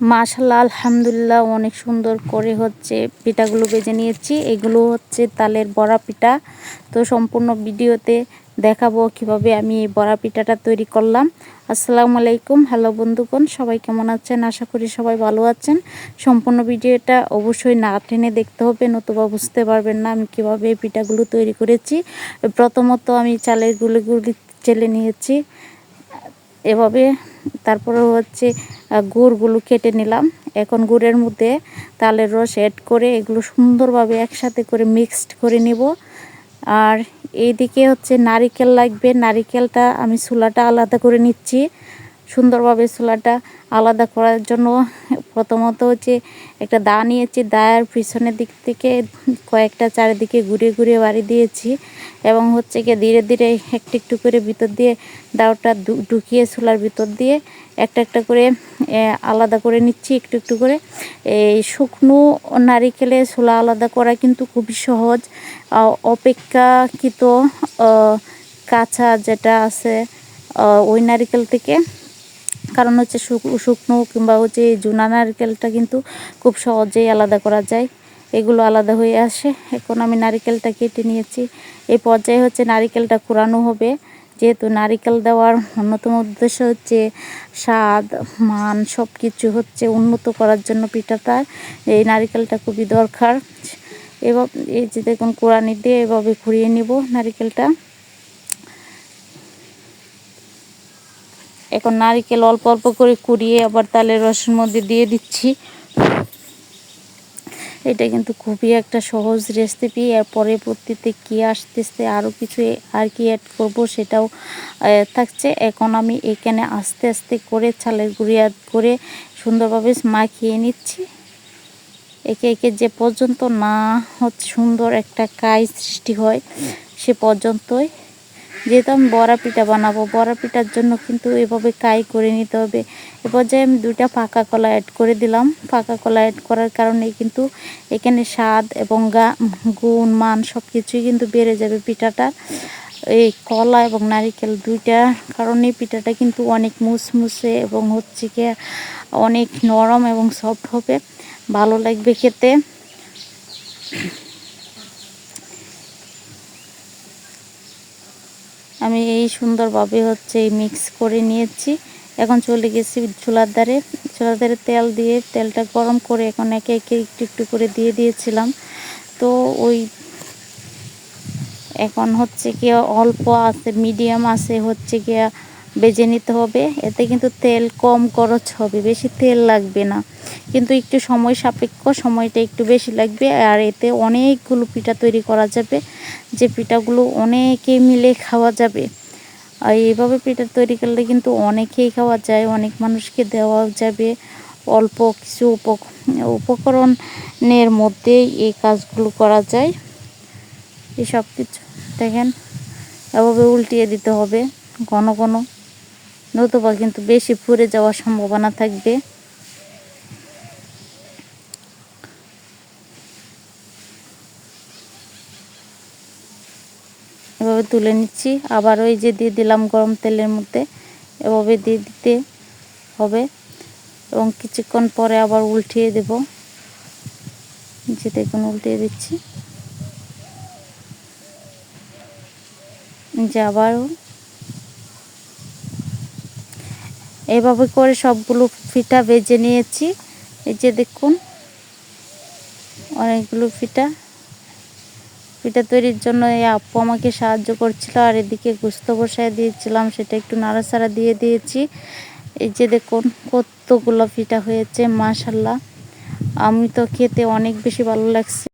মাশাল্লাহ, আলহামদুলিল্লাহ, অনেক সুন্দর করে হচ্ছে পিঠাগুলো বেজে নিয়েছি। এগুলো হচ্ছে তালের বড়া পিঠা। তো সম্পূর্ণ ভিডিওতে দেখাবো কীভাবে আমি এই বড়া পিঠাটা তৈরি করলাম। আসসালামু আলাইকুম, হ্যালো বন্ধুগণ, সবাই কেমন আছেন? আশা করি সবাই ভালো আছেন। সম্পূর্ণ ভিডিওটা অবশ্যই না টেনে দেখতে হবে, নতুবা বুঝতে পারবেন না আমি কীভাবে এই পিঠাগুলো তৈরি করেছি। প্রথমত আমি চালের গুলিগুলি চেলে নিয়েছি। এভাবে তারপরে হচ্ছে গুড়গুলো কেটে নিলাম। এখন গুড়ের মধ্যে তালের রস অ্যাড করে এগুলো সুন্দরভাবে একসাথে করে মিক্সড করে নিব। আর এইদিকে হচ্ছে নারিকেল লাগবে। নারিকেলটা আমি চুলাটা আলাদা করে নিচ্ছি। সুন্দরভাবে চুলাটা আলাদা করার জন্য প্রথমত হচ্ছে একটা দা নিয়েছি, দায়ের পিছনের দিক থেকে কয়েকটা চারিদিকে ঘুরে ঘুরে বাড়ি দিয়েছি এবং হচ্ছে গিয়ে ধীরে ধীরে একটু একটু করে ভিতর দিয়ে দাওটা ঢুকিয়ে চুলার ভিতর দিয়ে একটা একটা করে আলাদা করে নিচ্ছি, একটু একটু করে। এই শুকনো নারিকেলে ছোলা আলাদা করা কিন্তু খুবই সহজ। অপেক্ষাকৃত কাঁচা যেটা আছে ওই নারিকেল থেকে কারণ হচ্ছে শুকনো কিংবা হচ্ছে জুনা নারকেলটা কিন্তু খুব সহজেই আলাদা করা যায়। এগুলো আলাদা হয়ে আসে। এখন আমি নারিকেলটা কেটে নিয়েছি। এই পর্যায়ে হচ্ছে নারিকেলটা কুড়ানো হবে। যেহেতু নারিকেল দেওয়ার অন্যতম উদ্দেশ্য হচ্ছে স্বাদ, মান সব কিছু হচ্ছে উন্নত করার জন্য পিঠাটা। এই নারিকেলটা খুবই দরকার। এবার এই যে দেখুন কোরআনি দিয়ে এভাবে ঘুরিয়ে নিব নারিকেলটা। এখন নারিকেল অল্প অল্প করে কুড়িয়ে আবার তালের রসের মধ্যে দিয়ে দিচ্ছি। এটা কিন্তু খুবই একটা সহজ রেসিপি এর পরবর্তীতে কী আসতেছে আরও কিছু আর কি অ্যাড করব সেটাও থাকছে। এখন আমি এখানে আস্তে আস্তে করে চালের গুঁড়ি অ্যাড করে সুন্দরভাবে মাখিয়ে নিচ্ছি। একে একে যে পর্যন্ত না হচ্ছে সুন্দর একটা কাজ সৃষ্টি হয়, সে পর্যন্তই যেহেতু আমি বড়া পিঠা বানাবো, বড়া পিঠার জন্য কিন্তু এভাবে কাই করে নিতে হবে। এ পর্যায়ে আমি দুইটা পাকা কলা অ্যাড করে দিলাম। পাকা কলা অ্যাড করার কারণে কিন্তু এখানে স্বাদ এবং গা, গুণ, মান সব কিছুই কিন্তু বেড়ে যাবে পিঠাটার এই কলা এবং নারিকেল দুইটা কারণে পিঠাটা কিন্তু অনেক মুসমুসে এবং হচ্ছে কি অনেক নরম এবং সফট হবে। ভালো লাগবে খেতে। আমি এই সুন্দরভাবে হচ্ছে মিক্স করে নিয়েছি। এখন চলে গেছি চুলার দ্বারে। চুলার দ্বারে তেল দিয়ে তেলটা গরম করে এখন একে একে একটু একটু করে দিয়ে দিয়েছিলাম। তো ওই এখন হচ্ছে কি অল্প আছে মিডিয়াম আছে, হচ্ছে গিয়া বেজে নিতে হবে। এতে কিন্তু তেল কম খরচ হবে, বেশি তেল লাগবে না। কিন্তু একটু সময় সাপেক্ষ, সময়টা একটু বেশি লাগবে। আর এতে অনেকগুলো পিঠা তৈরি করা যাবে, যে পিঠাগুলো অনেকে মিলে খাওয়া যাবে। আর এইভাবে পিঠা তৈরি করলে কিন্তু অনেকেই খাওয়া যায়, অনেক মানুষকে দেওয়া যাবে। অল্প কিছু উপকরণের মধ্যেই এই কাজগুলো করা যায়। এই সব কিছু দেখেন, এভাবে উল্টিয়ে দিতে হবে, ঘন ঘন। নতুবা কিন্তু বেশি ফুরে যাওয়ার সম্ভাবনা থাকবে। এভাবে তুলে নিচ্ছি। আবার ওই যে দিয়ে দিলাম গরম তেলের মধ্যে, এভাবে দিয়ে দিতে হবে। এবং কিছুক্ষণ পরে আবার উল্টিয়ে দেব। যে দেখুন উল্টিয়ে দিচ্ছি। যে আবারও এভাবে করে সবগুলো ফিটা ভেজে নিয়েছি। এই যে দেখুন, অনেকগুলো ফিটা। পিঠা তৈরির জন্য এই আপু আমাকে সাহায্য করছিল, আর এদিকে গুস্ত বসায় দিয়েছিলাম, সেটা একটু নাড়াচাড়া দিয়ে দিয়েছি। এই যে দেখুন, কতগুলো পিঠা হয়েছে মাশাল্লাহ আমি তো খেতে অনেক বেশি ভালো লাগছে।